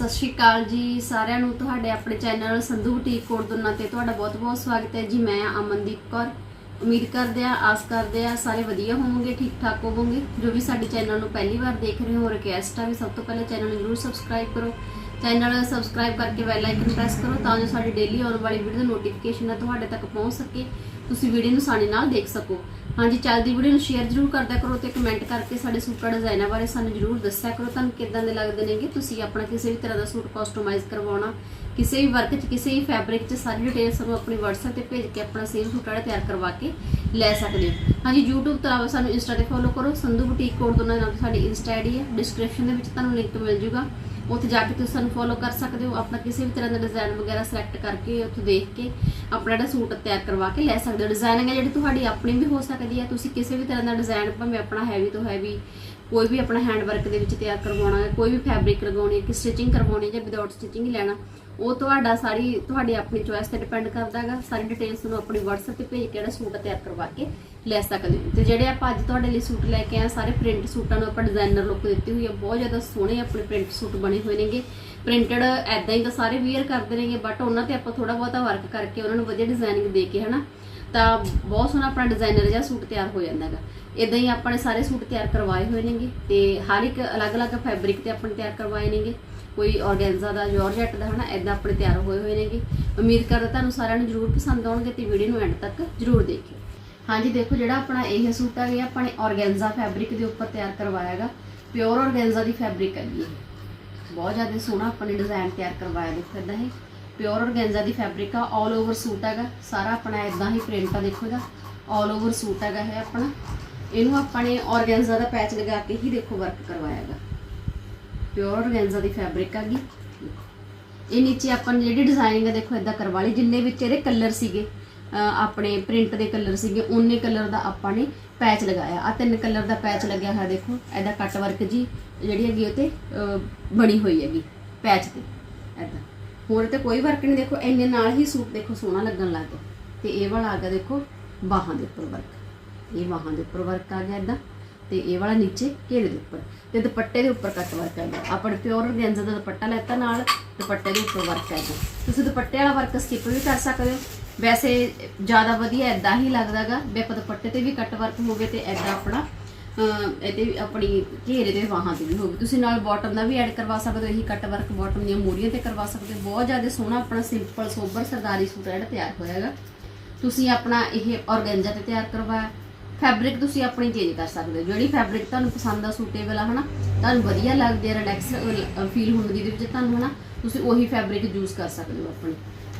ਸਤਿ ਸ਼੍ਰੀ ਅਕਾਲ ਜੀ ਸਾਰਿਆਂ ਨੂੰ, ਤੁਹਾਡੇ ਆਪਣੇ ਚੈਨਲ ਸੰਧੂ ਬੁਟੀਕ ਕੋਟ ਤੇ ਤੁਹਾਡਾ ਬਹੁਤ-ਬਹੁਤ ਸਵਾਗਤ ਹੈ ਜੀ। ਮੈਂ ਅਮਨਦੀਪ ਕੌਰ। ਉਮੀਦ ਕਰਦੇ ਆ ਆਸ ਕਰਦੇ ਆ ਸਾਰੇ ਵਧੀਆ ਹੋਵੋਗੇ, ਠੀਕ ਠਾਕ ਹੋਵੋਗੇ। ਜੋ ਵੀ ਸਾਡੇ ਚੈਨਲ ਨੂੰ ਪਹਿਲੀ ਵਾਰ ਦੇਖ ਰਹੇ ਹੋ ਰਿਕਵੈਸਟ ਆ ਵੀ ਸਭ ਤੋਂ ਪਹਿਲਾਂ ਚੈਨਲ ਨੂੰ ਜਰੂਰ ਸਬਸਕ੍ਰਾਈਬ ਕਰੋ। ਚੈਨਲ ਸਬਸਕ੍ਰਾਈਬ ਕਰਕੇ ਬੈਲ ਆਈਕਨ ਪ੍ਰੈਸ ਕਰੋ ਤਾਂ ਜੋ ਸਾਡੀ ਡੇਲੀ ਆਉਣ ਵਾਲੀ ਵੀਡੀਓ ਦੀ ਨੋਟੀਫਿਕੇਸ਼ਨ ਤੁਹਾਡੇ ਤੱਕ ਪਹੁੰਚ ਸਕੇ। ਤੁਸੀਂ ਵੀਡੀਓ ਨੂੰ ਆਸਾਨੀ ਨਾਲ ਦੇਖ ਸਕੋ। ਹਾਂਜੀ, ਚੱਲਦੀ ਵੀਡੀਓ ਨੂੰ ਸ਼ੇਅਰ ਜਰੂਰ ਕਰਦਿਆ ਕਰੋ ਤੇ ਕਮੈਂਟ ਕਰਕੇ ਸਾਡੇ ਸੂਟਾਂ ਡਿਜ਼ਾਈਨਾਂ ਬਾਰੇ ਸਾਨੂੰ ਜਰੂਰ ਦੱਸਿਆ ਕਰੋ। ਤੁਹਾਨੂੰ ਕਿੱਦਾਂ ਦੇ ਲੱਗਦੇ ਨੇਗੇ? ਤੁਸੀਂ ਆਪਣਾ ਕਿਸੇ ਵੀ ਤਰ੍ਹਾਂ ਦਾ ਸੂਟ ਕਸਟਮਾਈਜ਼ ਕਰਵਾਉਣਾ, ਕਿਸੇ ਵੀ ਵਰਕ 'ਚ, ਕਿਸੇ ਵੀ ਫੈਬਰਿਕ 'ਚ, ਸਾਰੀ ਡਿਟੇਲ ਸਾਨੂੰ ਆਪਣੀ WhatsApp ਤੇ ਭੇਜ ਕੇ ਆਪਣਾ ਸੇਮ ਸੂਟ ਵਾਲਾ ਤਿਆਰ ਕਰਵਾ ਕੇ ਲੈ ਸਕਦੇ ਹੋ। ਹਾਂਜੀ, YouTube ਤੋਂ ਸਾਨੂੰ Insta ਤੇ ਫੋਲੋ ਕਰੋ। ਸੰਧੂ ਬੁਟੀਕ ਕੋਡ ਦੋਨਾਂ ਨਾਲ ਸਾਡੀ Insta ਆਈਡੀ ਹੈ। ਡਿਸਕ੍ਰਿਪਸ਼ਨ ਦੇ ਵਿੱਚ ਤੁਹਾਨੂੰ ਲਿੰਕ ਮਿਲ ਜੂਗਾ। ਉੱਥੇ ਜਾ ਕੇ ਤੁਸੀਂ ਸਾਨੂੰ ਫੋਲੋ ਕਰ ਸਕਦੇ ਹੋ। ਆਪਣਾ ਕਿਸੇ ਵੀ ਤਰ੍ਹਾਂ ਦਾ ਡਿਜ਼ਾਈਨ ਵਗੈਰਾ ਸਿਲੈਕਟ ਕਰਕੇ ਉੱਥੇ ਦੇਖ ਕੇ ਆਪਣਾ ਜਿਹੜਾ ਸੂਟ ਤਿਆਰ ਕਰਵਾ ਕੇ ਲੈ ਸਕਦੇ ਹੋ। ਡਿਜ਼ਾਈਨਿੰਗ ਹੈ ਜਿਹੜੀ ਤੁਹਾਡੀ ਆਪਣੀ ਵੀ ਹੋ ਸਕਦੀ ਹੈ ਤੁਸੀਂ ਕਿਸੇ ਵੀ ਤਰ੍ਹਾਂ ਦਾ ਡਿਜ਼ਾਈਨ ਭਾਵੇਂ ਆਪਣਾ ਹੈਵੀ ਤੋਂ ਹੈਵੀ ਕੋਈ ਵੀ ਆਪਣਾ ਹੈਂਡ ਵਰਕ ਦੇ ਵਿੱਚ ਤਿਆਰ ਕਰਵਾਉਣਾ ਹੈ, ਕੋਈ ਵੀ ਫੈਬਰਿਕ ਲਗਾਉਣੀ ਹੈ, ਕਿ ਸਟਿਚਿੰਗ ਕਰਵਾਉਣੀ ਹੈ ਜਾਂ ਵਿਦਆਊਟ ਸਟਿਚਿੰਗ ਹੀ ਲੈਣਾ, ਉਹ ਤੁਹਾਡਾ ਸਾਰੀ, ਤੁਹਾਡੀ ਆਪਣੀ ਚੋਇਸ ਤੇ ਡਿਪੈਂਡ ਕਰਦਾ ਹੈਗਾ, ਸਾਰੀ ਡਿਟੇਲਸ ਤੁਹਾਨੂੰ ਆਪਣੀ WhatsApp ਤੇ ਭੇਜ ਕੇ ਜਿਹੜਾ ਸੂਟ ਤਿਆਰ ਕਰਵਾ ਕੇ ਲੈ ਸਕਦੇ ਹੋ। ਤੇ ਜਿਹੜੇ ਆਪਾਂ ਅੱਜ ਤੁਹਾਡੇ ਲਈ ਸੂਟ ਲੈ ਕੇ ਆਏ ਸਾਰੇ ਪ੍ਰਿੰਟ ਸੂਟਾਂ ਨੂੰ ਆਪਾਂ ਡਿਜ਼ਾਈਨਰ ਲੁੱਕ ਦਿੱਤੀ ਹੋਈ ਹੈ, ਬਹੁਤ ਜ਼ਿਆਦਾ ਸੋਹਣੇ ਆਪਣੇ ਪ੍ਰਿੰਟ ਸੂਟ ਬਣੇ ਹੋਏ ਨੇਗੇ। ਪ੍ਰਿੰਟਡ ਐਦਾਂ ਹੀ ਤਾਂ ਸਾਰੇ ਵੀਅਰ ਕਰਦੇ ਨੇਗੇ ਬਟ ਉਹਨਾਂ ਤੇ ਆਪਾਂ ਥੋੜਾ ਬਹੁਤਾ ਵਰਕ ਕਰਕੇ ਉਹਨਾਂ ਨੂੰ ਵਧੀਆ ਡਿਜ਼ਾਈਨਿੰਗ ਦੇ ਕੇ, ਹਨਾ ਤਾਂ ਬਹੁਤ ਸੋਹਣਾ ਆਪਣਾ ਡਿਜ਼ਾਈਨਰ ਜਿਹਾ ਸੂਟ ਤਿਆਰ ਹੋ ਜਾਂਦਾ ਹੈਗਾ। ਇਦਾਂ ਹੀ ਆਪਾਂ ਨੇ ਸਾਰੇ ਸੂਟ ਤਿਆਰ ਕਰਵਾਏ ਹੋਏ ਨੇਗੇ ਤੇ ਹਰ ਇੱਕ ਅਲੱਗ-ਅਲੱਗ ਫੈਬਰਿਕ ਤੇ ਆਪਾਂ ਤਿਆਰ ਕਰਵਾਏ ਨੇਗੇ। ਕੋਈ ਆਰਗੈਂਜ਼ਾ ਦਾ ਜਾਰਜੈਟ ਦਾ, ਹਨਾ ਇਦਾਂ ਆਪਣੇ ਤਿਆਰ ਹੋਏ ਹੋਏ ਨੇਗੇ। ਉਮੀਦ ਕਰਦਾ ਤੁਹਾਨੂੰ ਸਾਰਿਆਂ ਨੂੰ ਜਰੂਰ ਪਸੰਦ ਆਉਣਗੇ ਤੇ ਵੀਡੀਓ ਨੂੰ ਐਂਡ ਤੱਕ ਜਰੂਰ ਦੇਖਿਓ। ਹਾਂਜੀ, ਦੇਖੋ ਜਿਹੜਾ ਆਪਣਾ ਇਹ ਸੂਟ ਆ ਗਿਆ, ਆਪਾਂ ਨੇ ਆਰਗੈਂਜ਼ਾ ਫੈਬਰਿਕ ਦੇ ਉੱਪਰ ਤਿਆਰ ਕਰਵਾਇਆ ਹੈਗਾ। ਪਿਓਰ ਆਰਗੈਂਜ਼ਾ ਦੀ ਫੈਬਰਿਕ ਹੈਗੀ ਇਹ। ਬਹੁਤ ਜ਼ਿਆਦਾ ਸੋਹਣਾ ਆਪਾਂ ਨੇ ਡਿਜ਼ਾਈਨ ਤਿਆਰ ਕਰਵਾਇਆ ਦੇਖੋ ਇਦਾਂ ਇਹ ਪਿਓਰ ਔਰਗੈਂਜਾ ਦੀ ਫੈਬਰਿਕ ਆ ਆਲ ਓਵਰ ਸੂਟ ਹੈਗਾ, ਸਾਰਾ ਆਪਣਾ ਇਦਾਂ ਹੀ ਪ੍ਰਿੰਟ ਆ, ਦੇਖੋ ਇਹਦਾ। ਆਲ ਓਵਰ ਸੂਟ ਹੈਗਾ ਹੈ ਆਪਣਾ। ਇਹਨੂੰ ਆਪਾਂ ਨੇ ਔਰਗੈਂਜਾ ਦਾ ਪੈਚ ਲਗਾ ਕੇ ਹੀ ਦੇਖੋ ਵਰਕ ਕਰਵਾਇਆ ਹੈਗਾ। ਪਿਓਰ ਔਰਗੈਂਜਾ ਦੀ ਫੈਬਰਿਕ ਹੈਗੀ। ਇਹ ਨੀਚੇ ਆਪਾਂ ਨੇ ਜਿਹੜੀ ਡਿਜ਼ਾਈਨਿੰਗ ਹੈ ਦੇਖੋ ਇਦਾਂ ਕਰਵਾ ਲਈ, ਜਿੰਨੇ ਵਿੱਚ ਇਹਦੇ ਕਲਰ ਸੀਗੇ ਆਪਣੇ ਪ੍ਰਿੰਟ ਦੇ ਕਲਰ ਸੀਗੇ ਉਹਨੇ ਕਲਰ ਦਾ ਆਪਾਂ ਨੇ ਪੈਚ ਲਗਾਇਆ। ਆ ਤਿੰਨ ਕਲਰ ਦਾ ਪੈਚ ਲੱਗਿਆ ਹੋਇਆ, ਦੇਖੋ ਇਹਦਾ ਕੱਟ ਵਰਕ ਜੀ, ਜਿਹੜੀ ਹੈਗੀ ਉਹ ਤੇ ਬਣੀ ਹੋਈ ਹੈਗੀ ਪੈਚ ਤੇ ਐਦਾਂ ਹੋਰ ਤੇ ਕੋਈ ਵਰਕ ਨਹੀਂ, ਦੇਖੋ, ਇੰਨੇ ਨਾਲ ਹੀ ਸੂਟ ਦੇਖੋ ਸੋਹਣਾ ਲੱਗਣ ਲੱਗ ਗਿਆ। ਤੇ ਇਹ ਵਾਲਾ ਆ ਗਿਆ, ਦੇਖੋ, ਬਾਹਾਂ ਦੇ ਉੱਪਰ ਵਰਕ। ਇਹ ਬਾਹਾਂ ਦੇ ਉੱਪਰ ਵਰਕ ਆ ਗਿਆ ਇਦਾਂ ਤੇ ਇਹ ਵਾਲਾ ਨੀਚੇ ਘੇਰੇ ਦੇ ਉੱਪਰ। ਤੇ ਦੁਪੱਟੇ ਦੇ ਉੱਪਰ ਕੱਟ ਵਰਕ ਆ ਗਿਆ। ਆਪਾਂ ਪਿਓਰ ਗੈਂਜ਼ਾ ਦਾ ਦੁਪੱਟਾ ਲੈਤਾ ਨਾਲ, ਦੁਪੱਟੇ ਦੇ ਉੱਪਰ ਵਰਕ ਆ ਗਿਆ। ਤੁਸੀਂ ਦੁਪੱਟੇ ਵਾਲਾ ਵਰਕ ਸਕਿਪ ਵੀ ਕਰ ਸਕਦੇ ਹੋ। ਵੈਸੇ ਜ਼ਿਆਦਾ ਵਧੀਆ ਐਦਾਂ ਹੀ ਲੱਗਦਾਗਾ ਵੀ ਆਪਾਂ ਦੁਪੱਟੇ ਤੇ ਵੀ ਕੱਟ ਵਰਕ ਹੋਵੇ ਤੇ ਐਦਾਂ ਆਪਣਾ ਇਹਦੇ ਆਪਣੀ ਘੇਰੇ ਦੇ ਬਾਹਾਂ ਤੇ ਵੀ ਹੋਵੇ ਤੁਸੀਂ ਨਾਲ ਬਾਟਮ ਦਾ ਵੀ ਐਡ ਕਰਵਾ ਸਕਦੇ ਹੋ, ਇਹੀ ਕੱਟ ਵਰਕ ਬਾਟਮ ਦੀਆਂ ਮੂਰੀਆਂ ਤੇ ਕਰਵਾ ਸਕਦੇ ਹੋ। ਬਹੁਤ ਜ਼ਿਆਦਾ ਸੋਹਣਾ ਆਪਣਾ ਸਿੰਪਲ ਸੋਬਰ ਸਰਦਾਰੀ ਸੂਟ ਜਿਹੜਾ ਤਿਆਰ ਹੋਇਆ ਹੈਗਾ। ਤੁਸੀਂ ਆਪਣਾ ਇਹ ਆਰਗੈਂਜਾ ਤੇ ਤਿਆਰ ਕਰਵਾਇਆ। ਫੈਬਰਿਕ ਤੁਸੀਂ ਆਪਣੀ ਚੇਂਜ ਕਰ ਸਕਦੇ ਹੋ। ਜਿਹੜੀ ਫੈਬਰਿਕ ਤੁਹਾਨੂੰ ਪਸੰਦ ਆ ਸੂਟੇਬਲ ਆ, ਹਨਾ? ਤੁਹਾਨੂੰ ਵਧੀਆ ਲੱਗਦੀ ਹੈ ਰਿਲੈਕਸ ਫੀਲ ਹੁੰਦੀ ਦੇ ਵਿੱਚ ਤੁਹਾਨੂੰ, ਹਨਾ? ਤੁਸੀਂ ਉਹੀ ਫੈਬਰਿਕ ਯੂਜ਼ ਕਰ ਸਕਦੇ ਹੋ ਆਪਣੀ।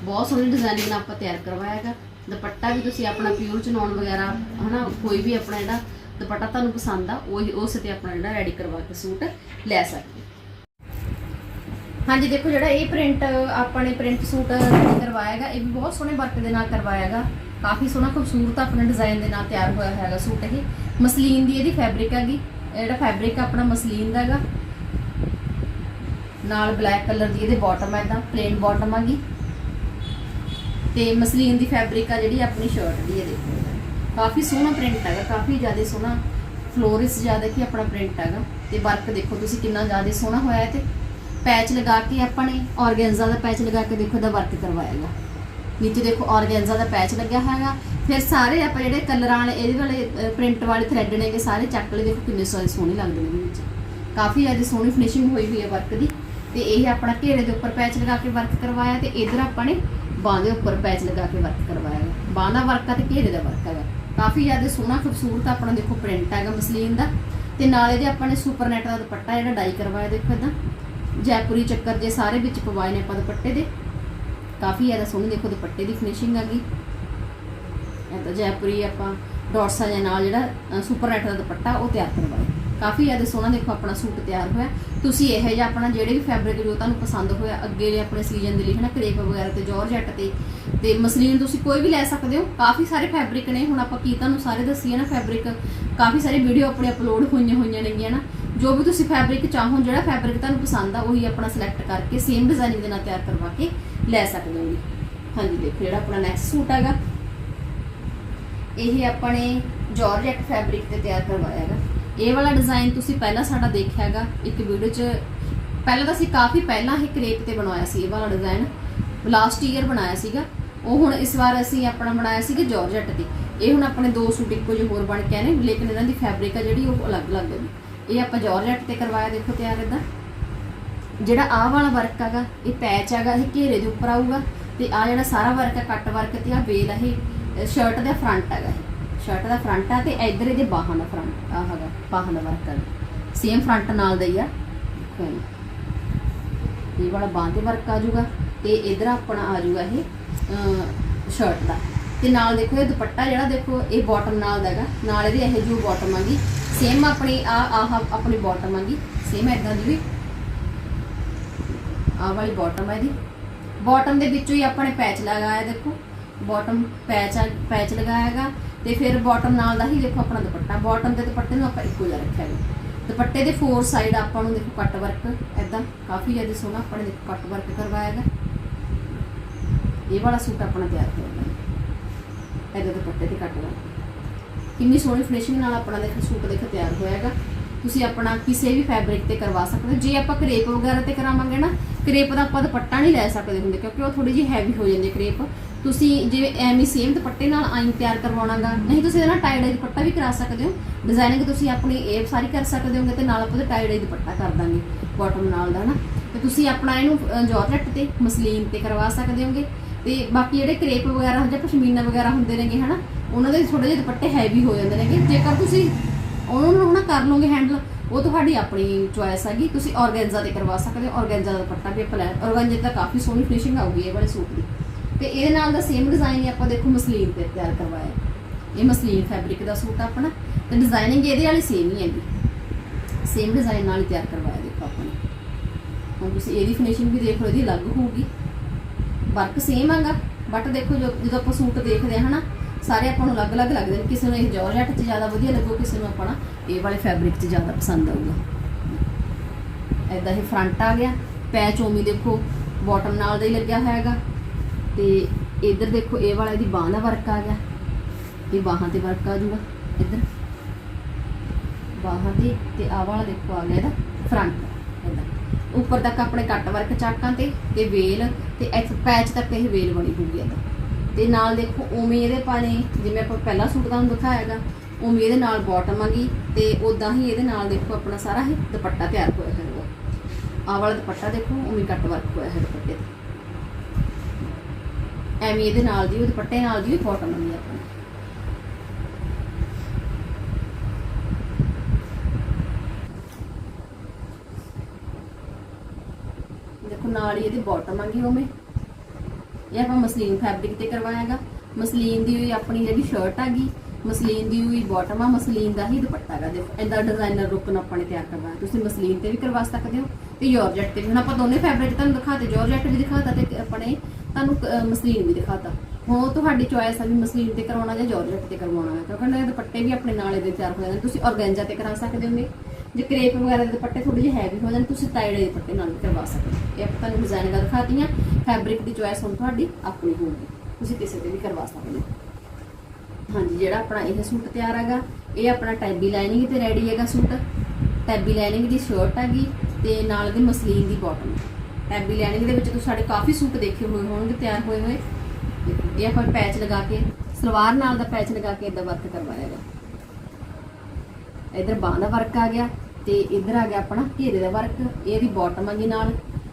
ਬਹੁਤ ਸੋਹਣੀ ਡਿਜ਼ਾਈਨਿੰਗ ਨਾਲ ਆਪਾਂ ਤਿਆਰ ਕਰਵਾਇਆ ਹੈਗਾ। ਦੁਪੱਟਾ ਵੀ ਤੁਸੀਂ ਆਪਣਾ ਪਿਓਰ ਚਨੌਨ ਵਗੈਰਾ, ਹਨਾ? ਕੋਈ ਵੀ ਆਪਣਾ ਜਿਹੜਾ ਦੁਪੱਟਾ ਤੁਹਾਨੂੰ ਪਸੰਦ ਆ, ਉਹੀ ਉਸ ਤੇ ਆਪਣਾ ਜਿਹੜਾ ਰੈਡੀ ਕਰਵਾ ਕੇ ਸੂਟ ਲੈ ਸਕਦੇ ਹਾਂਜੀ, ਦੇਖੋ ਜਿਹੜਾ ਇਹ ਪ੍ਰਿੰਟ ਆਪਾਂ ਨੇ ਪ੍ਰਿੰਟ ਸੂਟ ਕਰਵਾਇਆ ਹੈਗਾ, ਇਹ ਵੀ ਬਹੁਤ ਸੋਹਣੇ ਵਰਕ ਦੇ ਨਾਲ ਕਰਵਾਇਆ ਕਾਫੀ ਸੋਹਣਾ ਖੂਬਸੂਰਤ ਆਪਣੇ ਡਿਜ਼ਾਈਨ ਦੇ ਨਾਲ ਤਿਆਰ ਹੋਇਆ ਹੈਗਾ ਸੂਟ ਇਹ। ਮਸਲੀਨ ਦੀ ਇਹਦੀ ਫੈਬਰਿਕ ਹੈਗੀ ਜਿਹੜਾ ਫੈਬਰਿਕ ਆਪਣਾ ਮਸਲੀਨ ਦਾ ਹੈਗਾ। ਨਾਲ ਬਲੈਕ ਕਲਰ ਦੀ ਇਹਦੇ ਬਾਟਮ ਹੈ ਇਦਾਂ ਪਲੇਨ ਬਾਟਮ ਹੈਗੀ ਤੇ ਮਸਲੀਨ ਦੀ ਫੈਬਰਿਕ ਆ ਜਿਹੜੀ ਆਪਣੀ ਸ਼ਰਟ ਦੀ ਹੈ ਦੇਖੋ। ਕਾਫੀ ਸੋਹਣਾ ਪ੍ਰਿੰਟ ਹੈਗਾ, ਕਾਫੀ ਜ਼ਿਆਦਾ ਸੋਹਣਾ ਫਲੋਰਿਸ ਜ਼ਿਆਦਾ ਕੀ ਆਪਣਾ ਪ੍ਰਿੰਟ ਹੈਗਾ। ਤੇ ਵਰਕ ਦੇਖੋ ਤੁਸੀਂ ਕਿੰਨਾ ਜ਼ਿਆਦਾ ਸੋਹਣਾ ਹੋਇਆ ਹੈ ਤੇ ਪੈਚ ਲਗਾ ਕੇ ਆਪਾਂ ਨੇ ਔਰਗੈਂਜਾ ਦਾ ਪੈਚ ਲਗਾ ਕੇ ਦੇਖੋ ਇਹਦਾ ਵਰਕ ਕਰਵਾਇਆ ਹੈਗਾ ਨੀਚੇ ਦੇਖੋ ਔਰਗੈਂਜਾ ਦਾ ਪੈਚ ਲੱਗਿਆ ਹੈਗਾ। ਫਿਰ ਸਾਰੇ ਆਪਾਂ ਜਿਹੜੇ ਕਲਰਾਂ ਵਾਲੇ, ਇਹਦੇ ਵਾਲੇ ਪ੍ਰਿੰਟ ਵਾਲੇ ਥ੍ਰੈਡ ਨੇਗੇ ਸਾਰੇ ਚੱਕ ਲਏ, ਦੇਖੋ ਕਿੰਨੇ ਸਾਰੇ ਸੋਹਣੇ ਲੱਗਦੇ ਨੇ ਇਹਦੇ ਵਿੱਚ। ਕਾਫੀ ਜ਼ਿਆਦਾ ਸੋਹਣੀ ਫਿਨਿਸ਼ਿੰਗ ਹੋਈ ਹੋਈ ਹੈ ਵਰਕ ਦੀ। ਤੇ ਇਹ ਆਪਣਾ ਘੇਰੇ ਦੇ ਉੱਪਰ ਪੈਚ ਲਗਾ ਕੇ ਵਰਕ ਕਰਵਾਇਆ ਤੇ ਇਧਰ ਆਪਾਂ ਨੇ ਬਾਹ ਦੇ ਉੱਪਰ ਪੈਚ ਲਗਾ ਕੇ ਵਰਕ ਕਰਵਾਇਆ। ਹੈ ਬਾਹ ਦਾ ਵਰਕ ਆ ਤੇ ਘੇਰੇ ਦਾ ਵਰਕ ਹੈਗਾ। ਕਾਫੀ ਜ਼ਿਆਦਾ ਸੋਹਣਾ, ਖੂਬਸੂਰਤ ਆਪਣਾ ਦੇਖੋ ਪ੍ਰਿੰਟ ਹੈਗਾ ਮਸਲੀਨ ਦਾ। ਤੇ ਨਾਲ ਇਹਦੇ ਆਪਾਂ ਨੇ ਸੁਪਰ ਨੈਟ ਦਾ ਦੁਪੱਟਾ ਜਿਹੜਾ ਡਾਈ ਕਰਵਾਇਆ, ਦੇਖੋ ਇਦਾਂ। ਜੈਪੁਰੀ ਚੱਕਰ ਜੇ ਸਾਰੇ ਵਿੱਚ ਪਵਾਏ ਨੇ ਆਪਾਂ ਦੁਪੱਟੇ ਦੇ। ਕਾਫੀ ਜ਼ਿਆਦਾ ਸੋਹਣੀ ਦੇਖੋ ਦੁਪੱਟੇ ਦੀ ਫਿਨਿਸ਼ਿੰਗ ਹੈਗੀ। ਇਹਦਾ ਜੈਪੁਰੀ ਆਪਾਂ ਡਾਟਸਾਂ ਦੇ ਨਾਲ ਜਿਹੜਾ ਸੁਪਰ ਨੈਟ ਦਾ ਦੁਪੱਟਾ ਉਹ ਤਿਆਰ ਕਰਵਾਇਆ। ਕਾਫੀ ਜ਼ਿਆਦਾ ਸੋਹਣਾ ਦੇਖੋ ਆਪਣਾ ਸੂਟ ਤਿਆਰ ਹੋਇਆ। ਤੁਸੀਂ ਇਹੋ ਜਿਹਾ ਆਪਣਾ ਜਿਹੜੇ ਵੀ ਫੈਬਰਿਕ ਜੋ ਤੁਹਾਨੂੰ ਪਸੰਦ ਹੋਇਆ, ਅੱਗੇ ਦੇ ਆਪਣੇ ਸੀਜ਼ਨ ਦੇ ਲਈ, ਹਨਾ, ਕਰੇਪ ਵਗੈਰਾ ਤੇ ਜਾਰਜੈਟ ਤੇ ਤੇ ਮਸਲੀਨ ਤੁਸੀਂ ਕੋਈ ਵੀ ਲੈ ਸਕਦੇ ਹੋ। ਕਾਫੀ ਸਾਰੇ ਫੈਬਰਿਕ ਨੇ, ਹੁਣ ਆਪਾਂ ਕੀ ਤੁਹਾਨੂੰ ਸਾਰੇ ਦੱਸੀਏ ਨਾ ਫੈਬਰਿਕ ਕਾਫੀ ਸਾਰੇ ਵੀਡੀਓ ਆਪਣੇ ਅਪਲੋਡ ਹੋਈਆਂ ਹੋਈਆਂ ਨੇਗੀਆਂ ਨਾ। ਜੋ ਵੀ ਤੁਸੀਂ ਫੈਬਰਿਕ ਚਾਹੋ, ਜਿਹੜਾ ਫੈਬਰਿਕ ਤੁਹਾਨੂੰ ਪਸੰਦ ਆ, ਉਹੀ ਆਪਣਾ ਸਿਲੈਕਟ ਕਰਕੇ ਸੇਮ ਡਿਜ਼ਾਈਨਿੰਗ ਦੇ ਨਾਲ ਤਿਆਰ ਕਰਵਾ ਕੇ ਲੈ ਸਕਦੇ ਹੋ ਜੀ। ਹਾਂਜੀ, ਦੇਖੋ ਜਿਹੜਾ ਆਪਣਾ ਨੈਕਸਟ ਸੂਟ ਹੈਗਾ। ਇਹ ਆਪਾਂ ਨੇ ਫੈਬਰਿਕ ਤੇ ਤਿਆਰ ਕਰਵਾਇਆ ਹੈਗਾ। ਇਹ ਵਾਲਾ ਡਿਜ਼ਾਈਨ ਤੁਸੀਂ ਪਹਿਲਾਂ ਸਾਡਾ ਦੇਖਿਆ ਹੈਗਾ, ਇੱਕ ਵੀਡੀਓ 'ਚ ਪਹਿਲਾਂ ਤਾਂ ਅਸੀਂ ਕਾਫੀ ਪਹਿਲਾਂ ਹੀ ਕਰੇਪ ਤੇ ਬਣਾਇਆ ਸੀ ਇਹ ਵਾਲਾ ਡਿਜ਼ਾਈਨ ਲਾਸਟ ਈਅਰ ਬਣਾਇਆ ਸੀਗਾ। ਉਹ ਹੁਣ ਇਸ ਵਾਰ ਅਸੀਂ ਆਪਣਾ ਬਣਾਇਆ ਸੀਗਾ ਜਾਰਜਟ ਤੇ। ਇਹ ਹੁਣ ਆਪਣੇ ਦੋ ਸੂਟ ਇੱਕੋ ਜਿਹੇ ਹੋਰ ਬਣ ਕੇ ਆਏ ਨੇ, ਲੇਕਿਨ ਇਹਨਾਂ ਦੀ ਫੈਬਰਿਕ ਆ ਜਿਹੜੀ ਉਹ ਅਲੱਗ-ਅਲੱਗ ਹੈ ਇਹ ਆਪਾਂ ਜਾਰਜਟ ਤੇ ਕਰਵਾਇਆ, ਦੇਖੋ ਤਿਆਰ ਇਦਾਂ। ਜਿਹੜਾ ਆਹ ਵਾਲਾ ਵਰਕ ਹੈਗਾ, ਇਹ ਪੈਚ ਹੈਗਾ, ਇਹ ਘੇਰੇ ਦੇ ਉੱਪਰ ਆਊਗਾ। ਤੇ ਆ ਜਿਹੜਾ ਸਾਰਾ ਵਰਕ ਹੈ ਕੱਟ ਵਰਕ ਤੇ ਆ ਵੇਲ ਆ, ਇਹ ਸ਼ਰਟ ਦਾ ਫਰੰਟ ਹੈਗਾ। ਇਹ ਸ਼ਰਟ ਦਾ ਫਰੰਟ ਆ ਤੇ ਇੱਧਰ ਇਹਦੇ ਬਾਹਾਂ ਦਾ ਫਰੰਟ ਆ ਹੈਗਾ, ਬਾਹਾਂ ਦਾ ਵਰਕ ਹੈ ਸੇਮ ਫਰੰਟ ਨਾਲ ਦਾ ਹੀ ਆ। ਦੇਖੋ ਇਹਨੂੰ। ਇਹ ਵਾਲਾ ਬਾਂਹ ਤੇ ਵਰਕ ਆ ਜਾਊਗਾ ਤੇ ਇਧਰ ਆਪਣਾ ਆ ਜਾਊਗਾ ਇਹ ਸ਼ਰਟ ਦਾ। ਤੇ ਨਾਲ ਦੇਖੋ ਇਹ ਦੁਪੱਟਾ ਜਿਹੜਾ ਦੇਖੋ, ਇਹ ਬਾਟਮ ਨਾਲ ਦਾ ਹੈਗਾ। ਨਾਲ ਇਹਦੇ ਇਹ ਜੋ ਬਾਟਮ ਆਗੀ ਸੇਮ ਆਪਣੀ ਆ, ਆਹ ਆਪਣੀ ਬਾਟਮ ਆਗੀ ਸੇਮ ਇਦਾਂ ਦੀ ਵੀ ਆਹ ਵਾਲੀ ਬਾਟਮ ਹੈ ਇਹਦੀ। ਬਾਟਮ ਦੇ ਵਿੱਚੋਂ ਹੀ ਆਪਾਂ ਨੇ ਪੈਚ ਲਗਾਇਆ ਦੇਖੋ। ਬਾਟਮ ਪੈਚ ਪੈਚ ਲਗਾਇਆ ਤੇ ਫਿਰ ਬਾਟਮ ਨਾਲ ਦਾ ਹੀ ਦੇਖੋ ਆਪਣਾ ਦੁਪੱਟਾ। ਬਾਟਮ ਤੇ ਦੁਪੱਟੇ ਨੂੰ ਆਪਾਂ ਇੱਕੋ ਜਿਹਾ ਰੱਖਿਆ ਹੈ ਦੁਪੱਟੇ ਦੇ ਫੋਰ ਸਾਈਡ ਆਪਾਂ ਨੂੰ ਦੇਖੋ ਕੱਟ ਵਰਕ ਐਦਾਂ ਕਾਫੀ ਜ਼ਿਆਦਾ ਸੋਹਣਾ ਆਪਾਂ ਨੇ ਦੇਖੋ ਕੱਟ ਵਰਕ ਕਰਵਾਇਆ ਇਹ ਵਾਲਾ ਸੂਟ ਆਪਣਾ ਤਿਆਰ ਹੋ ਗਿਆ ਐਦਾਂ ਦੁਪੱਟੇ ਤੇ ਕੱਟ ਵਰਕ ਕਿੰਨੀ ਸੋਹਣੀ ਫਿਨਿਸ਼ਿੰਗ ਨਾਲ ਆਪਣਾ ਦੇਖੋ ਸੂਟ ਦੇਖੋ ਤਿਆਰ ਹੋਇਆ ਹੈਗਾ। ਤੁਸੀਂ ਆਪਣਾ ਕਿਸੇ ਵੀ ਫੈਬਰਿਕ ਤੇ ਕਰਵਾ ਸਕਦੇ ਹੋ। ਜੇ ਆਪਾਂ ਕਰੇਪ ਵਗੈਰਾ ਤੇ ਕਰਾਵਾਂਗੇ ਨਾ ਕਰੇਪ ਦਾ ਆਪਾਂ ਦੁਪੱਟਾ ਨਹੀਂ ਲੈ ਸਕਦੇ ਹੁੰਦੇ ਕਿਉਂਕਿ ਉਹ ਥੋੜੀ ਜਿਹੀ ਹੈਵੀ ਹੋ ਜਾਂਦੀ ਕਰੇਪ ਤੁਸੀਂ ਜਿਵੇਂ ਐਵੇਂ ਸੇਮ ਦੁਪੱਟੇ ਨਾਲ ਆਈਨ ਤਿਆਰ ਕਰਵਾਉਣਾਗਾ ਨਹੀਂ ਤੁਸੀਂ ਇਹਦੇ ਨਾਲ ਟਾਈ ਦੁਪੱਟਾ ਵੀ ਕਰਾ ਸਕਦੇ ਹੋ। ਡਿਜ਼ਾਈਨਿੰਗ ਤੁਸੀਂ ਆਪਣੀ ਇਹ ਸਾਰੀ ਕਰ ਸਕਦੇ ਹੋਗੇ ਤੇ ਨਾਲ ਆਪਾਂ ਉਹਦੇ ਟਾਈ ਦੁਪੱਟਾ ਕਰ ਦਾਂਗੇ ਬਾਟਮ ਨਾਲ ਦਾ ਨਾ ਤੇ ਤੁਸੀਂ ਆਪਣਾ ਇਹਨੂੰ ਅ, ਤੇ ਮਸਲੀਨ ਤੇ ਕਰਵਾ ਸਕਦੇ ਹੋਗੇ। ਤੇ ਬਾਕੀ ਜਿਹੜੇ ਕਰੇਪ ਵਗੈਰਾ ਜਾਂ ਪਸ਼ਮੀਨਾ ਵਗੈਰਾ ਹੁੰਦੇ ਨੇਗੇ ਹਨਾ ਉਹਨਾਂ ਦੇ ਥੋੜੇ ਜਿਹੇ ਦੁਪੱਟੇ ਹੈਵੀ ਹੋ ਜਾਂਦੇ ਨੇਗੇ। ਜੇਕਰ ਤੁਸੀਂ ਉਹਨਾਂ ਨੂੰ ਹਨਾ ਕਰ ਲਓਗੇ ਹੈਂਡਲ ਉਹ ਤੁਹਾਡੀ ਆਪਣੀ ਚੁਆਇਸ ਹੈਗੀ। ਤੁਸੀਂ ਔਰਗੈਂਜਾ ਤੇ ਕਰਵਾ ਸਕਦੇ ਹੋ। ਔਰਗੈਂਜਾ ਦਾ ਦੁਪੱਟਾ ਵੀ ਆਪਾਂ ਲੈ ਆਰਗੈਂਜ਼ਾ ਤਾਂ ਕਾਫੀ ਸੋਹਣੀ ਫਿਨਿਸ਼ਿੰਗ ਆਊਗੀ ਇਹ ਵਾਲੇ ਸੂਟ ਦੀ। ਤੇ ਇਹਦੇ ਨਾਲ ਦਾ ਸੇਮ ਡਿਜ਼ਾਈਨ ਹੀ ਆਪਾਂ ਦੇਖੋ ਮਸਲੀਨ ਤੇ ਤਿਆਰ ਕਰਵਾਇਆ। ਇਹ ਮਸਲੀਨ ਫੈਬਰਿਕ ਦਾ ਸੂਟ ਆਪਣਾ, ਤੇ ਡਿਜ਼ਾਈਨਿੰਗ ਇਹਦੇ ਵਾਲੀ ਸੇਮ ਹੀ ਹੈਗੀ। ਸੇਮ ਡਿਜ਼ਾਈਨ ਨਾਲ ਹੀ ਤਿਆਰ ਕਰਵਾਇਆ ਦੇਖੋ ਆਪਾਂ ਨੇ। ਹੁਣ ਤੁਸੀਂ ਇਹਦੀ ਫਿਨਿਸ਼ਿੰਗ ਵੀ ਦੇਖ ਲਓ, ਇਹਦੀ ਅਲੱਗ ਹੋਊਗੀ। ਵਰਕ ਸੇਮ ਹੈਗਾ ਬਟ ਦੇਖੋ ਜੋ- ਜਦੋਂ ਆਪਾਂ ਸੂਟ ਦੇਖਦੇ ਹਾਂ ਹਨਾ, ਸਾਰੇ ਆਪਾਂ ਨੂੰ ਅਲੱਗ-ਅਲੱਗ ਲੱਗਦੇ ਨੇ। ਕਿਸੇ ਨੂੰ ਇਹ ਜਾਰਜਟ 'ਚ ਜ਼ਿਆਦਾ ਵਧੀਆ ਲੱਗੂ, ਕਿਸੇ ਨੂੰ ਆਪਣਾ ਇਹ ਵਾਲੇ ਫੈਬਰਿਕ 'ਚ ਜ਼ਿਆਦਾ ਪਸੰਦ ਆਊਗਾ। ਐਦਾਂ ਇਹ ਫਰੰਟ ਆ ਗਿਆ ਪੈਚ ਉਮੀ ਦੇਖੋ ਬਾਟਮ ਨਾਲ ਦਾ ਹੀ ਲੱਗਿਆ ਹੋਇਆ ਹੈਗਾ। ਤੇ ਇੱਧਰ ਦੇਖੋ, ਇਹ ਵਾਲਾ ਇਹਦੀ ਬਾਹਾਂ ਦਾ ਵਰਕ ਆ ਗਿਆ। ਇਹ ਬਾਹਾਂ ਤੇ ਵਰਕ ਆ ਜਾਊਗਾ ਇੱਧਰ। ਬਾਹਾਂ ਤੇ ਤੇ ਆਹ ਵਾਲਾ ਦੇਖੋ, ਆ ਗਿਆ ਇਹਦਾ ਫਰੰਟ ਇਹਦਾ ਉੱਪਰ ਤੱਕ ਆਪਣੇ ਕੱਟ ਵਰਕ ਚਾਕਾਂ ਤੇ ਤੇ ਵੇਲ ਤੇ ਪੈਚ ਤੱਕ ਇਹ ਵੇਲ ਬਣੀ ਹੋਊਗੀ ਇਹਦਾ ਤੇ ਨਾਲ ਦੇਖੋ, ਉਵੇਂ ਇਹਦੇ ਪਾਣੇ ਜਿਵੇਂ ਆਪਾਂ ਪਹਿਲਾ ਸੂਟ ਦਾ ਤੁਹਾਨੂੰ ਦਿਖਾਇਆਗਾ, ਉਵੇਂ ਇਹਦੇ ਨਾਲ ਬਾਟਮ ਆਗੀ ਤੇ ਉਦਾਂ ਹੀ ਇਹਦੇ ਨਾਲ ਦੇਖੋ, ਆਪਣਾ ਸਾਰਾ ਇਹ ਦੁਪੱਟਾ ਤਿਆਰ ਹੋਇਆ ਹੈਗਾ ਆਹ ਵਾਲਾ ਦੁਪੱਟਾ ਦੇਖੋ, ਉਵੇਂ ਕੱਟ ਵਰਕ ਹੋਇਆ ਹੈ ਦੁਪੱਟੇ ਤੇ। ਐਵੇਂ ਇਹਦੇ ਨਾਲ ਦੀ ਉਹ ਦੁਪੱਟੇ ਨਾਲ ਦੀ ਵੀ ਬਾਟਮ ਆਉਂਦੀ ਆ ਦੇਖੋ, ਨਾਲ ਹੀ ਇਹਦੀ ਬਾਟਮ ਆਗੀ ਉਵੇਂ ਇਹ ਆਪਾਂ ਮਸਲੀਨ ਫੈਬਰਿਕ ਤੇ ਕਰਵਾਇਆਗਾ। ਮਸਲੀਨ ਦੀ ਹੋਈ ਆਪਣੀ ਜਿਹੜੀ ਸ਼ਰਟ ਹੈਗੀ, ਮਸਲੀਨ ਦੀ ਹੋਈ ਬਾਟਮ ਆ, ਮਸਲੀਨ ਦਾ ਹੀ ਦੁਪੱਟਾ ਹੈਗਾ। ਦੇਖੋ, ਇਹਦਾ ਡਿਜ਼ਾਈਨਰ ਰੁਕਨ ਆਪਾਂ ਨੇ ਤਿਆਰ ਕਰਵਾਇਆ। ਤੁਸੀਂ ਮਸਲੀਨ ਤੇ ਵੀ ਕਰਵਾ ਸਕਦੇ ਹੋ ਤੇ ਜਾਰਜਟ ਤੇ ਵੀ। ਹੁਣ ਆਪਾਂ ਦੋਨੇ ਫੈਬਰਿਕ ਤੁਹਾਨੂੰ ਦਿਖਾਤੇ ਜਾਰਜਟ ਵੀ ਦਿਖਾਤਾ ਤੇ ਆਪਣੇ ਤੁਹਾਨੂੰ ਅਹ, ਮਸਲੀਨ ਵੀ ਦਿਖਾਤਾ। ਹੁਣ ਉਹ ਤੁਹਾਡੀ ਚੁਆਇਸ ਆ ਵੀ ਮਸਲੀਨ ਤੇ ਕਰਵਾਉਣਾ ਜਾਂ ਜਾਰਜਟ ਤੇ ਕਰਵਾਉਣਾ ਹੈ ਕਿਉਂਕਿ ਇਹਨਾਂ ਦੇ ਦੁਪੱਟੇ ਵੀ ਆਪਣੇ ਨਾਲੇ ਇਹਦੇ ਤਿਆਰ ਹੋ ਜਾਂਦੇ ਤੁਸੀਂ ਔਰਗੈਂਜਾ ਤੇ ਕਰਾ ਸਕਦੇ ਹੋਗੇ। ਜੇ ਕਰੇਪ ਵਗੈਰਾ ਦੇ ਦੁਪੱਟੇ ਥੋੜੇ ਜਿਹੇ ਹੈਵੀ ਹੋ ਜਾਣ ਤੁਸੀਂ ਟਾਈਡ ਦੇ ਦੁਪੱਟੇ ਨਾਲ ਵੀ ਕਰਵਾ ਸਕਦੇ ਹੋ। ਇਹ ਆਪਾਂ ਤੁਹਾਨੂੰ ਡਿਜ਼ਾਈਨ ਦਾ ਦਿਖਾਤੀਆਂ। ਫੈਬਰਿਕ ਦੀ ਚੁਆਇਸ ਹੁਣ ਤੁਹਾਡੀ ਆਪਣੀ ਹੋਊਗੀ। ਤੁਸੀਂ ਕਿਸੇ ਤੇ ਵੀ ਕਰਵਾ ਸਕਦੇ ਹੋ। ਹਾਂਜੀ ਜਿਹੜਾ ਆਪਣਾ ਇਹ ਸੂਟ ਤਿਆਰ ਹੈਗਾ ਇਹ ਆਪਣਾ ਟੈਬੀ ਲਾਈਨਿੰਗ ਤੇ ਰੈਡੀ ਹੈਗਾ ਸੂਟ। ਟੈਬੀ ਲਾਈਨਿੰਗ ਦੀ ਸ਼ਰਟ ਹੈਗੀ ਤੇ ਨਾਲ ਦੀ ਮਸਲੀਨ ਦੀ ਬਾਟਮ ਟੈਬੀ ਲਾਈਨਿੰਗ ਦੇ ਵਿੱਚ ਤੁਸੀਂ ਸਾਡੇ ਕਾਫੀ ਸੂਟ ਦੇਖੇ ਹੋਏ ਹੋਣਗੇ, ਤਿਆਰ ਹੋਏ ਹੋਏ। ਇਹ ਆਪਾਂ ਪੈਚ ਲਗਾ ਕੇ, ਸਲਵਾਰ ਨਾਲ ਦਾ ਪੈਚ ਲਗਾ ਕੇ ਇਦਾਂ ਵਰਕ ਕਰਵਾਇਆ ਹੈਗਾ ਇਧਰ ਬਾਹਾਂ ਦਾ ਵਰਕ ਆ ਗਿਆ ਤੇ ਇਧਰ ਆ ਗਿਆ ਆਪਣਾ ਘੇਰੇ ਦਾ ਵਰਕ ਇਹਦੀ ਬਾਟਮ ਆ ਗਈ ਨਾਲ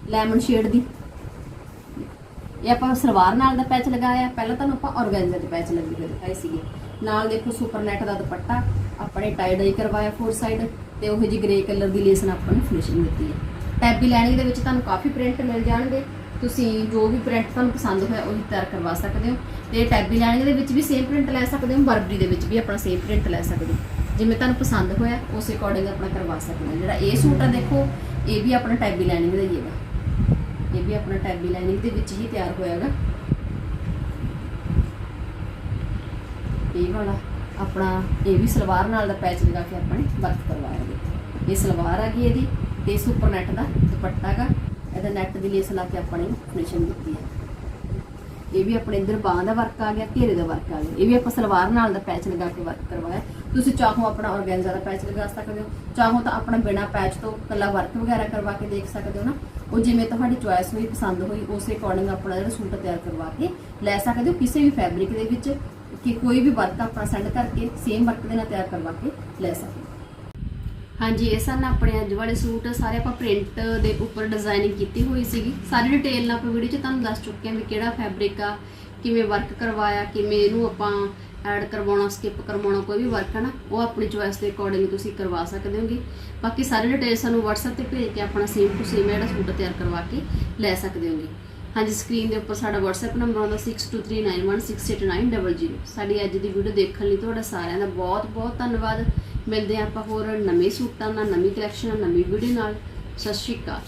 ਲੈਮਨ ਸ਼ੇਡ ਦੀ। ਇਹ ਆਪਾਂ ਸਲਵਾਰ ਨਾਲ ਦਾ ਪੈਚ ਲਗਾਇਆ, ਪਹਿਲਾਂ ਤੁਹਾਨੂੰ ਆਪਾਂ ਆਰਗੈਂਜ਼ਾ ਦੇ ਪੈਚ ਲੱਗੇ ਹੋਏ ਦਿਖਾਏ ਸੀਗੇ। ਨਾਲ ਦੇਖੋ ਸੁਪਰ ਨੈਟ ਦਾ ਦੁਪੱਟਾ, ਆਪਣੇ ਟਾਈ ਡਾਈ ਕਰਵਾਇਆ ਫੋਰ ਸਾਈਡ ਤੇ ਉਹ ਜੀ ਗ੍ਰੇ ਕਲਰ ਦੀ ਲੇਸ ਨਾਲ ਆਪਾਂ ਨੂੰ ਫਿਨਿਸ਼ਿੰਗ ਦਿੱਤੀ ਹੈ। ਟੈਬੀ ਲਾਈਨਿੰਗ ਦੇ ਵਿੱਚ ਤੁਹਾਨੂੰ ਕਾਫੀ ਪ੍ਰਿੰਟ ਮਿਲ ਜਾਣਗੇ। ਤੁਸੀਂ ਜੋ ਵੀ ਪ੍ਰਿੰਟ ਤੁਹਾਨੂੰ ਪਸੰਦ ਹੋਇਆ ਉਹੀ ਤਿਆਰ ਕਰਵਾ ਸਕਦੇ ਹੋ। ਤੇ ਟੈਬੀ ਲਾਈਨਿੰਗ ਦੇ ਵਿੱਚ ਵੀ ਸੇਮ ਪ੍ਰਿੰਟ ਲੈ ਸਕਦੇ ਹੋ, ਬਰਬਰੀ ਦੇ ਵਿੱਚ ਵੀ ਆਪਣਾ ਸੇਮ ਪ੍ਰਿੰਟ ਲੈ ਸਕਦੇ ਹੋ। ਜਿਵੇਂ ਤੁਹਾਨੂੰ ਪਸੰਦ ਹੋਇਆ, ਉਸ ਅਕੋਰਡਿੰਗ ਆਪਣਾ ਕਰਵਾ ਸਕਦੇ ਹੋ। ਜਿਹੜਾ ਇਹ ਸੂਟ ਆ ਦੇਖੋ, ਇਹ ਵੀ ਆਪਣਾ ਟੈਬੀ ਲਾਈਨਿੰਗ ਦਾ ਹੀ ਹੈਗਾ। ਇਹ ਵੀ ਆਪਣਾ ਟੈਬੀ ਲਾਈਨਿੰਗ ਦੇ ਵਿੱਚ ਹੀ ਤਿਆਰ ਹੋਇਆ ਹੈਗਾ ਇਹ ਵਾਲਾ ਆਪਣਾ, ਇਹ ਵੀ ਸਲਵਾਰ ਨਾਲ ਦਾ ਪੈਚ ਲਗਾ ਕੇ ਆਪਾਂ ਨੇ ਵਰਕ ਕਰਵਾਇਆ ਜੀ ਇਹ ਸਲਵਾਰ ਆ ਗਈ ਇਹਦੀ। ਤੇ ਸੁਪਰ ਨੈਟ ਦਾ ਦੁਪੱਟਾ ਹੈਗਾ। ਇਹਦਾ ਨੈਟ ਦੀ ਲੇਸ ਲਾ ਕੇ ਆਪਾਂ ਨੇ ਫਿਨਿਸ਼ਿੰਗ ਦਿੱਤੀ ਹੈ। ਇਹ ਵੀ ਆਪਣੇ ਇੱਧਰ ਬਾਹਾਂ ਦਾ ਵਰਕ ਆ ਗਿਆ, ਘੇਰੇ ਦਾ ਵਰਕ ਆ ਗਿਆ। ਇਹ ਵੀ ਆਪਾਂ ਸਲਵਾਰ ਨਾਲ ਦਾ ਪੈਚ ਲਗਾ ਕੇ ਵਰਕ ਕਰਵਾਇਆ। ਤੁਸੀਂ ਚਾਹੋ ਆਪਣਾ ਔਰਗੈਂਜ਼ਾ ਦਾ ਪੈਚ ਲਗਾ ਸਕਦੇ ਹੋ। ਚਾਹੋ ਤਾਂ ਆਪਣਾ ਬਿਨਾ ਪੈਚ ਤੋਂ ਕੱਲਾ ਵਰਕ ਵਗੈਰਾ ਕਰਵਾ ਕੇ ਦੇਖ ਸਕਦੇ ਹੋ ਨਾ। ਉਹ ਜਿਵੇਂ ਤੁਹਾਡੀ ਚੁਆਇਸ ਹੋਈ, ਪਸੰਦ ਹੋਈ, ਉਸੇ ਅਕੋਰਡਿੰਗ ਆਪਣਾ ਜਿਹੜਾ ਸੂਟ ਤਿਆਰ ਕਰਵਾ ਕੇ ਲੈ ਸਕਦੇ ਹੋ ਕਿਸੇ ਵੀ ਫੈਬਰਿਕ ਦੇ ਵਿੱਚ ਕਿ ਕੋਈ ਵੀ ਵਰਕ ਆਪਣਾ ਸੈਂਡ ਕਰਕੇ ਸੇਮ ਵਰਕ ਦੇ ਨਾਲ ਤਿਆਰ ਕਰਵਾ ਕੇ ਲੈ ਸਕਦੇ ਹੋ। ਹਾਂਜੀ, ਇਹ ਸਨ ਆਪਣੇ ਅੱਜ ਵਾਲੇ ਸੂਟ। ਸਾਰੇ ਆਪਾਂ ਪ੍ਰਿੰਟ ਦੇ ਉੱਪਰ ਡਿਜ਼ਾਈਨਿੰਗ ਕੀਤੀ ਹੋਈ ਸੀਗੀ। ਸਾਰੀ ਡਿਟੇਲ ਨਾਲ ਆਪਾਂ ਵੀਡੀਓ 'ਚ ਤੁਹਾਨੂੰ ਦੱਸ ਚੁੱਕੇ ਹਾਂ ਵੀ ਕਿਹੜਾ ਫੈਬਰਿਕ ਆ, ਕਿਵੇਂ ਵਰਕ ਕਰਵਾਇਆ, ਕਿਵੇਂ ਇਹਨੂੰ ਆਪਾਂ ਐਡ ਕਰਵਾਉਣਾ ਸਕਿਪ ਕਰਵਾਉਣਾ, ਕੋਈ ਵੀ ਵਰਕ ਹੈ ਨਾ ਉਹ ਆਪਣੀ ਚੋਇਸ ਦੇ ਅਕੋਰਡਿੰਗ ਤੁਸੀਂ ਕਰਵਾ ਸਕਦੇ ਹੋਗੇ। ਬਾਕੀ ਸਾਰੀ ਡਿਟੇਲ ਸਾਨੂੰ WhatsApp ਤੇ ਭੇਜ ਕੇ ਆਪਣਾ ਸੇਮ ਟੂ ਸੇਮ ਜਿਹੜਾ ਸੂਟ ਤਿਆਰ ਕਰਵਾ ਕੇ ਲੈ ਸਕਦੇ ਹੋਗੇ। ਹਾਂਜੀ ਸਕਰੀਨ ਦੇ ਉੱਪਰ ਸਾਡਾ WhatsApp ਨੰਬਰ ਆਉਂਦਾ 6239168900 ਸਾਡੀ ਅੱਜ ਦੀ ਵੀਡੀਓ ਦੇਖਣ ਲਈ ਤੁਹਾਡਾ ਸਾਰਿਆਂ ਦਾ ਬਹੁਤ ਬਹੁਤ ਧੰਨਵਾਦ। ਮਿਲਦੇ ਹਾਂ ਆਪਾਂ ਹੋਰ ਨਵੇਂ ਸੂਟਾਂ ਨਾਲ, ਨਵੀਂ ਕਲੈਕਸ਼ਨ ਨਾਲ, ਨਵੀਂ ਵੀਡੀਓ ਨਾਲ। ਸਤਿ ਸ਼੍ਰੀ ਅਕਾਲ।